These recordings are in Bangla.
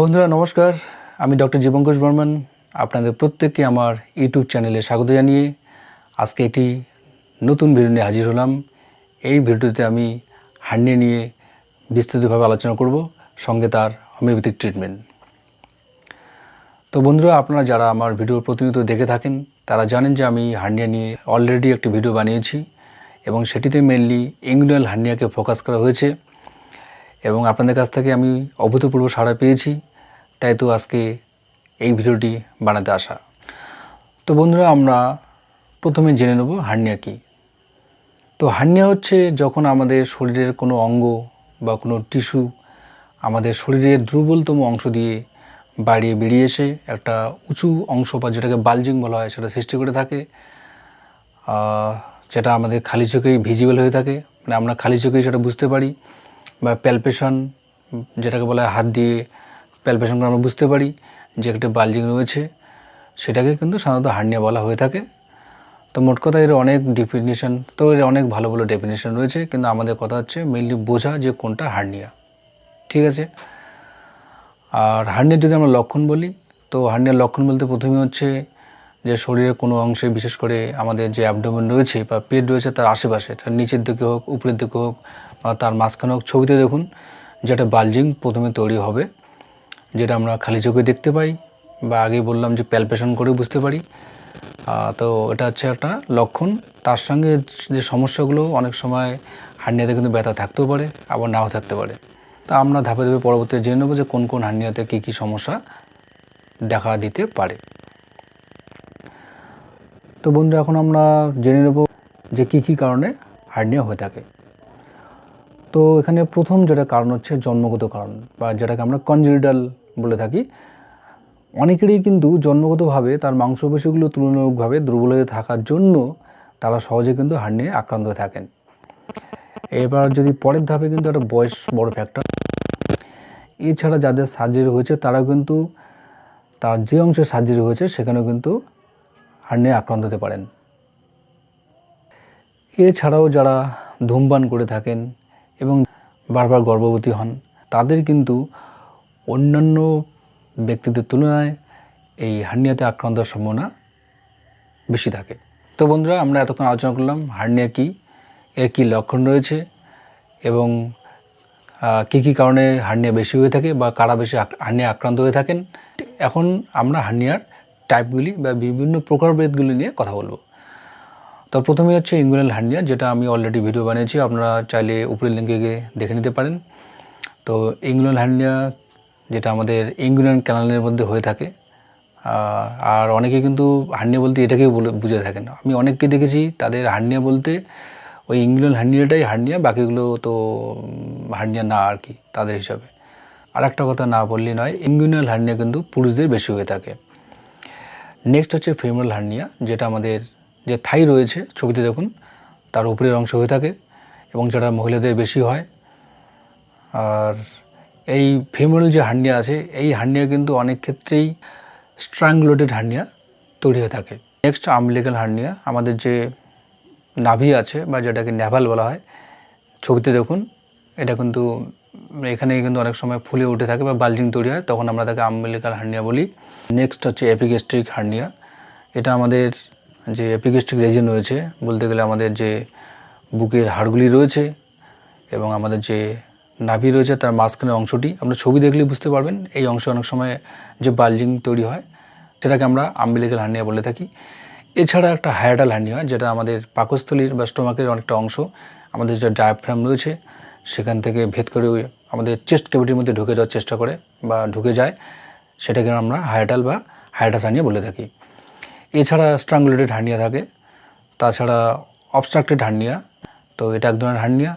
বন্ধুরা, নমস্কার। আমি ডক্টর জীবঙ্কোষ বর্মন। আপনাদের প্রত্যেককে আমার ইউটিউব চ্যানেলে স্বাগত জানিয়ে আজকে একটি নতুন ভিডিও নিয়ে হাজির হলাম। এই ভিডিওতে আমি হার্নিয়া নিয়ে বিস্তারিতভাবে আলোচনা করব, সঙ্গে তার হোমিওপ্যাথিক ট্রিটমেন্ট তো বন্ধুরা, আপনারা যারা আমার ভিডিও প্রতিনিয়ত দেখে থাকেন, তারা জানেন যে আমি হার্নিয়া নিয়ে অলরেডি একটি ভিডিও বানিয়েছি এবং সেটিতে মেনলি ইংলুয়াল হার্নিয়াকে ফোকাস করা হয়েছে। এবং আপনাদের কাছ থেকে আমি অভূতপূর্ব সাড়া পেয়েছি। তাই তো আজকে এই ভিডিওটি বানাতে আসা। তো বন্ধুরা, আমরা প্রথমে জেনে নেব হার্নিয়া কী। তো হার্নিয়া হচ্ছে যখন আমাদের শরীরের কোনো অঙ্গ বা কোনো টিস্যু আমাদের শরীরের দুর্বলতম অংশ দিয়ে বাড়িয়ে বেরিয়ে এসে একটা উঁচু অংশ বা যেটাকে বালজিং বলা হয়, সেটা সৃষ্টি করে থাকে যেটা আমাদের খালি চোখেই ভিজিবল হয়ে থাকে। মানে আমরা খালি চোখেই সেটা বুঝতে পারি। বা প্যালপেশন যেটাকে বলা হয় হাত দিয়ে প্যালপেশন করে আমরা বুঝতে পারি যে একটা বালজিং রয়েছে, সেটাকে কিন্তু সাধারণত হার্নিয়া বলা হয়ে থাকে। তো মোট কথা এর অনেক ডেফিনেশন তো এর অনেক ভালো ভালো ডেফিনেশন রয়েছে, কিন্তু আমাদের কথা হচ্ছে মেইনলি বোঝা যে কোনটা হার্নিয়া। ঠিক আছে? আর হার্নিয়ার যদি আমরা লক্ষণ বলি, তো হার্নিয়ার লক্ষণ বলতে প্রথমে হচ্ছে যে শরীরের কোনো অংশে, বিশেষ করে আমাদের যে অ্যাবডোমেন রয়েছে বা পেট রয়েছে, তার আশেপাশে, তার নিচের দিকে হোক, উপরের দিকে হোক তার মাঝখানে হোক ছবিতে দেখুন, যেটা বালজিং প্রথমে তৈরি হবে, যেটা আমরা খালি চোখে দেখতে পাই, বা আগেই বললাম যে প্যালপেশন করে বুঝতে পারি। তো এটা হচ্ছে একটা লক্ষণ। তার সঙ্গে যে সমস্যাগুলো, অনেক সময় হার্নিয়াতে কিন্তু ব্যথা থাকতেও পারে, আবার নাও থাকতে পারে। তা আমরা ধাপে ধাপে পরবর্তীতে জেনে নেব যে কোন কোন হার্নিয়াতে কী কী সমস্যা দেখা দিতে পারে। তো বন্ধু এখন আমরা জেনে নেব যে কী কী কারণে হার্নিয়া হয়ে থাকে। তো এখানে প্রথম যেটা কারণ হচ্ছে জন্মগত কারণ, বা যেটাকে আমরা কনজিটাল বলে থাকি। অনেকেরই কিন্তু জন্মগতভাবে তার মাংসপেশিগুলো তুলনামূলকভাবে দুর্বল হয়ে থাকার জন্য তারা সহজে কিন্তু হার্নিয়ায় আক্রান্ত হয়ে থাকেন। এবার যদি পরের ধাপে কিন্তু একটা বয়স বড় ফ্যাক্টর এছাড়া যাদের সার্জারি হয়েছে, তারাও কিন্তু তার যে অংশে সার্জারি হয়েছে, সেখানেও কিন্তু হার্নিয়ায় আক্রান্ত হতে পারেন। এছাড়াও যারা ধূমপান করে থাকেন এবং বারবার গর্ভবতী হন, তাদের কিন্তু অন্যান্য ব্যক্তিদের তুলনায় এই হার্নিয়াতে আক্রান্তের সম্ভাবনা বেশি থাকে। তো বন্ধুরা, আমরা এতক্ষণ আলোচনা করলাম হার্নিয়া কী, এর কী লক্ষণ রয়েছে এবং কী কী কারণে হার্নিয়া বেশি হয়ে থাকে বা কারা বেশি হার্নিয়া আক্রান্ত হয়ে থাকেন। এখন আমরা হার্নিয়ার টাইপগুলি বা বিভিন্ন প্রকারভেদগুলি নিয়ে কথা বলব। তো প্রথমে হচ্ছে ইঙ্গুলাল হার্নিয়া যেটা আমি অলরেডি ভিডিও বানিয়েছি, আপনারা চাইলে উপরের লিঙ্কে গিয়ে দেখে নিতে পারেন। তো ইঙ্গুলাল হার্নিয়া যেটা আমাদের ইঙ্গুলান ক্যানালের মধ্যে হয়ে থাকে আর অনেকে কিন্তু হার্নিয়া বলতে এটাকেই বলে, বুঝে থাকেন। আমি অনেককে দেখেছি, তাদের হার্নিয়া বলতে ওই ইঙ্গুলাল হার্নিয়াটাই হার্নিয়া বাকিগুলো তো হার্নিয়া না আর কি, তাদের হিসাবে। আর একটা কথা না বললেই নয় ইঙ্গুলাল হার্নিয়া কিন্তু পুরুষদের বেশি হয়ে থাকে। নেক্সট হচ্ছে ফিমেল হার্নিয়া যেটা আমাদের যে থাই রয়েছে, ছবিতে দেখুন, তার উপরের অংশ হয়ে থাকে এবং যেটা মহিলাদের বেশি হয়। আর এই ফিমেল যে হার্নিয়া আছে, এই হার্নিয়া কিন্তু অনেক ক্ষেত্রেই স্ট্রাংগুলেটেড হার্নিয়া তৈরি হয়ে থাকে। নেক্সট আমলিক্যাল হার্নিয়া আমাদের যে নাভি আছে বা যেটাকে ন্যাভাল বলা হয়, ছবিতে দেখুন, এটা কিন্তু এখানে কিন্তু অনেক সময় ফুলে উঠে থাকে বা বাল্জিং তৈরি হয়, তখন আমরা তাকে আমলিক্যাল হার্নিয়া বলি। নেক্সট হচ্ছে এপিগেস্ট্রিক হার্নিয়া এটা আমাদের যে এপিগেস্ট্রিক রেজিন রয়েছে, বলতে গেলে আমাদের যে বুকের হাড়গুলি রয়েছে এবং আমাদের যে নাভি রয়েছে, তার মাঝখানের অংশটি, আমরা ছবি দেখলেই বুঝতে পারবেন, এই অংশে অনেক সময় যে বাল্জিং তৈরি হয়, সেটাকে আমরা আম্বিলিক্যাল হার্নিয়া বলে থাকি। এছাড়া একটা হায়াটাল হার্নিয়া যেটা আমাদের পাকস্থলীর বা স্টোমাকের অনেকটা অংশ, আমাদের যে ডায়াফ্রাম রয়েছে, সেখান থেকে ভেদ করে আমাদের চেস্ট ক্যাভিটির মধ্যে ঢুকে যাওয়ার চেষ্টা করে বা ঢুকে যায়, সেটাকে আমরা হায়াটাল বা হায়াটাস হার্নিয়া বলে থাকি। এছাড়া স্ট্রাঙ্গুলেটেড হার্নিয়া থাকে, তাছাড়া অবস্ট্রাক্টেড হার্নিয়া তো এটা এক ধরনের হার্নিয়া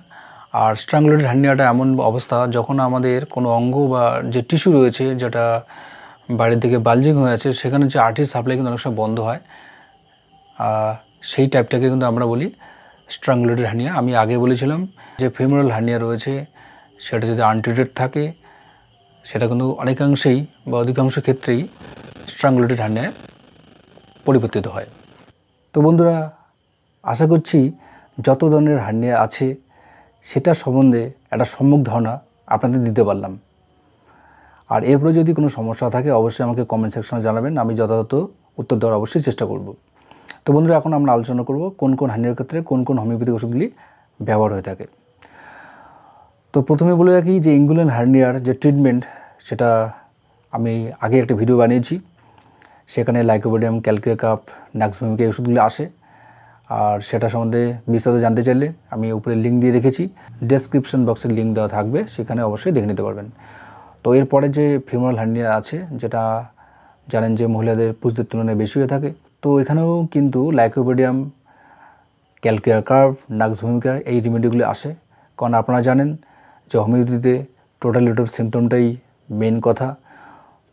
আর স্ট্রাঙ্গুলেটেড হার্নিয়াটা এমন অবস্থা, যখন আমাদের কোনো অঙ্গ বা যে টিস্যু রয়েছে, যেটা বাইরের দিকে বালজিং হয়ে আছে, সেখানে যে আর্টিস সাপ্লাই কিন্তু অনেক সময় বন্ধ হয়। সেই টাইপটাকে কিন্তু আমরা বলি স্ট্রাঙ্গুলেটেড হার্নিয়া আমি আগে বলেছিলাম যে ফিমোরাল হার্নিয়া রয়েছে, সেটা যদি আনট্রিটেড থাকে, সেটা কিন্তু অনেকাংশেই বা অধিকাংশ ক্ষেত্রেই স্ট্রাঙ্গুলেটেড হার্নিয়ায় পরিবর্তিত হয়। তো বন্ধুরা, আশা করছি যত ধরনের হার্নিয়া আছে, সেটা সম্বন্ধে একটা সম্যক ধারণা আপনাদের দিতে পারলাম। আর এরপরে যদি কোনো সমস্যা থাকে, অবশ্যই আমাকে কমেন্ট সেকশনে জানাবেন, আমি যথাযথ উত্তর দেওয়ার অবশ্যই চেষ্টা করব। তো বন্ধুরা, এখন আমরা আলোচনা করব কোন কোন হার্নিয়ার ক্ষেত্রে কোন কোন হোমিওপ্যাথিক ওষুধগুলি ব্যবহার হয়ে থাকে। তো প্রথমে বলে রাখি যে ইঙ্গুলেন হার্নিয়ার যে ট্রিটমেন্ট সেটা আমি আগে একটা ভিডিও বানিয়েছি। সেখানে লাইকোবোডিয়াম ক্যালকুলের কাপ নাক্সভূমিকা ওষুধগুলি আসে। আর সেটা সম্বন্ধে বিস্তারিত জানতে চাইলে আমি উপরে লিঙ্ক দিয়ে রেখেছি। ডেসক্রিপশন বক্সের লিঙ্ক দেওয়া থাকবে, সেখানে অবশ্যই দেখে নিতে পারবেন। তো এরপরে যে ফিমোরাল হার্নিয়া আছে, যেটা জানেন যে মহিলাদের পুজদের তুলনায় বেশি হয়ে থাকে, তো এখানেও কিন্তু লাইকোবোডিয়াম ক্যালকুলার কার্ভ নাক্স ভূমিকা এই রেমেডিগুলি আসে। কারণ আপনারা জানেন যে হোমিওপ্যাথিতে টোটালিটিভ সিমটমটাই মেন কথা।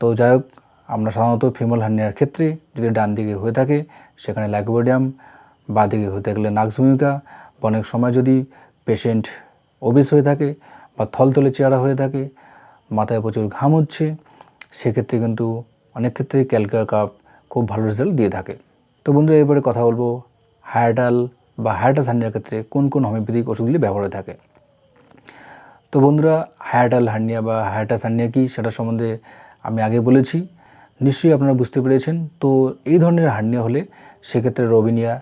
তো যাই হোক আমরা সাধারণত ফিমেল হার্নিয়ার ক্ষেত্রে যদি ডান দিকে হয়ে থাকে, সেখানে লাইকোবোডিয়াম বা দিকে হতে গেলে বা অনেক সময় যদি পেশেন্ট ওবিস হয়ে থাকে বা থলথলে চেহারা হয়ে থাকে, মাথায় প্রচুর ঘাম হচ্ছে, সেক্ষেত্রে কিন্তু অনেক ক্ষেত্রে ক্যালকুলার কাপ খুব ভালো রেজাল্ট দিয়ে থাকে। তো বন্ধুরা, এবারে কথা বলব হায়াটাল বা হায়াটাস হার্নিয়ার ক্ষেত্রে কোন কোন হোমিওপ্যাথিক ওষুধগুলি ব্যবহার হয়ে থাকে। তো বন্ধুরা হায়াটাল হার্নিয়া বা হায়াটাস হার্নিয়া কি সেটা সম্বন্ধে আমি আগে বলেছি। নিশ্চয়ই আপনারা বুঝতে পেরেছেন। তো এই ধরনের হার্নিয়া হলে সেক্ষেত্রে Robinia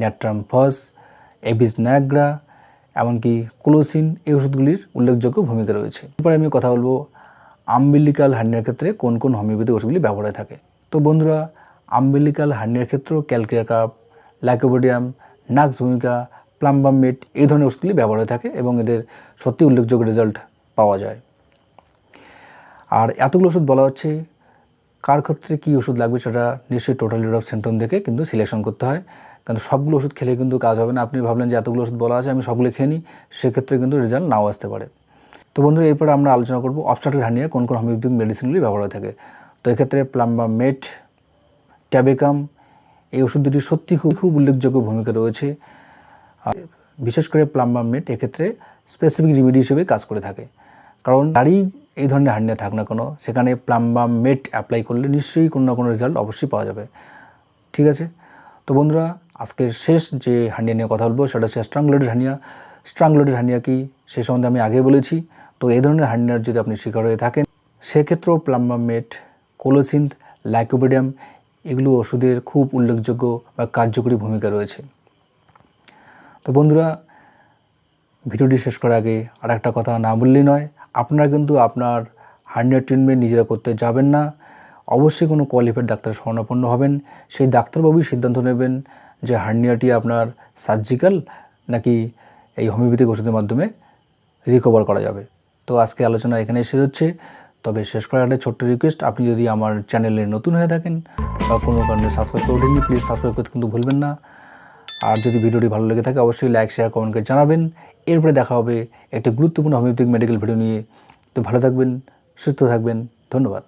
natrum phos abies nigra, এমনকি ক্লোসিন এই ওষুধগুলির উল্লেখযোগ্য ভূমিকা রয়েছে। এরপরে আমি কথা বলব আম্বিলিকাল হার্নিয়ার ক্ষেত্রে কোন কোন হোমিওপ্যাথিক ওষুধগুলি ব্যবহার থাকে। তো বন্ধুরা, আম্বিলিকাল হার্নিয়ার ক্ষেত্রেও ক্যালকিয়া কাপ লাইকোবোডিয়াম নাক্স ভূমিকা, প্লাম্বাম মেট এই ধরনের ওষুধগুলি ব্যবহার হয়ে থাকে এবং এদের সত্যি উল্লেখযোগ্য রেজাল্ট পাওয়া যায়। আর এতগুলো ওষুধ বলা হচ্ছে কার ক্ষেত্রে কী ওষুধ লাগবে সেটা নিশ্চয়ই টোটাল অফ সিমটম দেখে কিন্তু সিলেকশন করতে হয়। কারণ সবগুলো ওষুধ খেলে কিন্তু কাজ হবে না। আপনি ভাবলেন যে এতগুলো ওষুধ বলা আছে, আমি সবগুলো খেয়ে নিই। সেক্ষেত্রে কিন্তু রেজাল্ট নাও আসতে পারে। তো বন্ধুরা, এরপরে আমরা আলোচনা করব অবস্ট্রাক্টিভ হার্নিয়া কোন কোন হোমিওপ্যাথিক মেডিসিনগুলি ব্যবহার হয়ে থাকে। তো এক্ষেত্রে প্লাম্বা মেট ট্যাবেকাম এই ওষুধ দুটি সত্যি খুব খুব উল্লেখযোগ্য ভূমিকা রয়েছে। বিশেষ করে প্লাম্বাম মেট এক্ষেত্রে স্পেসিফিক রিমেডি হিসেবে কাজ করে থাকে। কারণ তারই এই ধরনের হার্নিয়া থাক না কোনো, সেখানে প্লাম্বাম মেট অ্যাপ্লাই করলে নিশ্চয়ই কোনো না কোনো রেজাল্ট অবশ্যই পাওয়া যাবে। ঠিক আছে? তো বন্ধুরা, আজকের শেষ যে হার্নিয়া নিয়ে কথা বলব, সেটা হচ্ছে স্ট্রাংলোডেড হার্নিয়া। স্ট্রাংলোডেড হার্নিয়া কি, সে সম্বন্ধে আমি আগে বলেছি। তো এই ধরনের হার্নিয়ার যদি আপনি শিকার হয়ে থাকেন, সেক্ষেত্রেও প্লাম্বাম মেট কোলোসিন্থ লাইকোপেডিয়াম এগুলো ওষুধের খুব উল্লেখযোগ্য বা কার্যকরী ভূমিকা রয়েছে। তো বন্ধুরা, ভিডিওটি শেষ করার আগে আর একটা কথা না বললেই নয় আপনারা কিন্তু আপনার হার্নিয়ার ট্রিটমেন্ট নিজেরা করতে যাবেন না। অবশ্যই কোনো কোয়ালিফাইড ডাক্তার স্বর্ণাপন্ন হবেন। সেই ডাক্তারবাবুই সিদ্ধান্ত নেবেন যে হার্নিয়াটি আপনার সার্জিক্যাল নাকি এই হোমিওপ্যাথিক ওষুধের মাধ্যমে রিকভার করা যাবে। তো আজকে আলোচনা এখানে শেষ হচ্ছে। তবে শেষ করার একটা ছোট্ট রিকোয়েস্ট আপনি যদি আমার চ্যানেলে নতুন হয়ে থাকেন বা কোনো কারণে সাবস্ক্রাইব করে প্লিজ সাবস্ক্রাইব করতে কিন্তু ভুলবেন না। আর যদি ভিডিওটি ভালো লেগে থাকে, অবশ্যই লাইক শেয়ার কমেন্ট করে জানাবেন। এরপরে দেখা হবে একটি গুরুত্বপূর্ণ হোমিওপ্যাথিক মেডিকেল ভিডিও নিয়ে। তো ভালো থাকবেন, সুস্থ থাকবেন, ধন্যবাদ।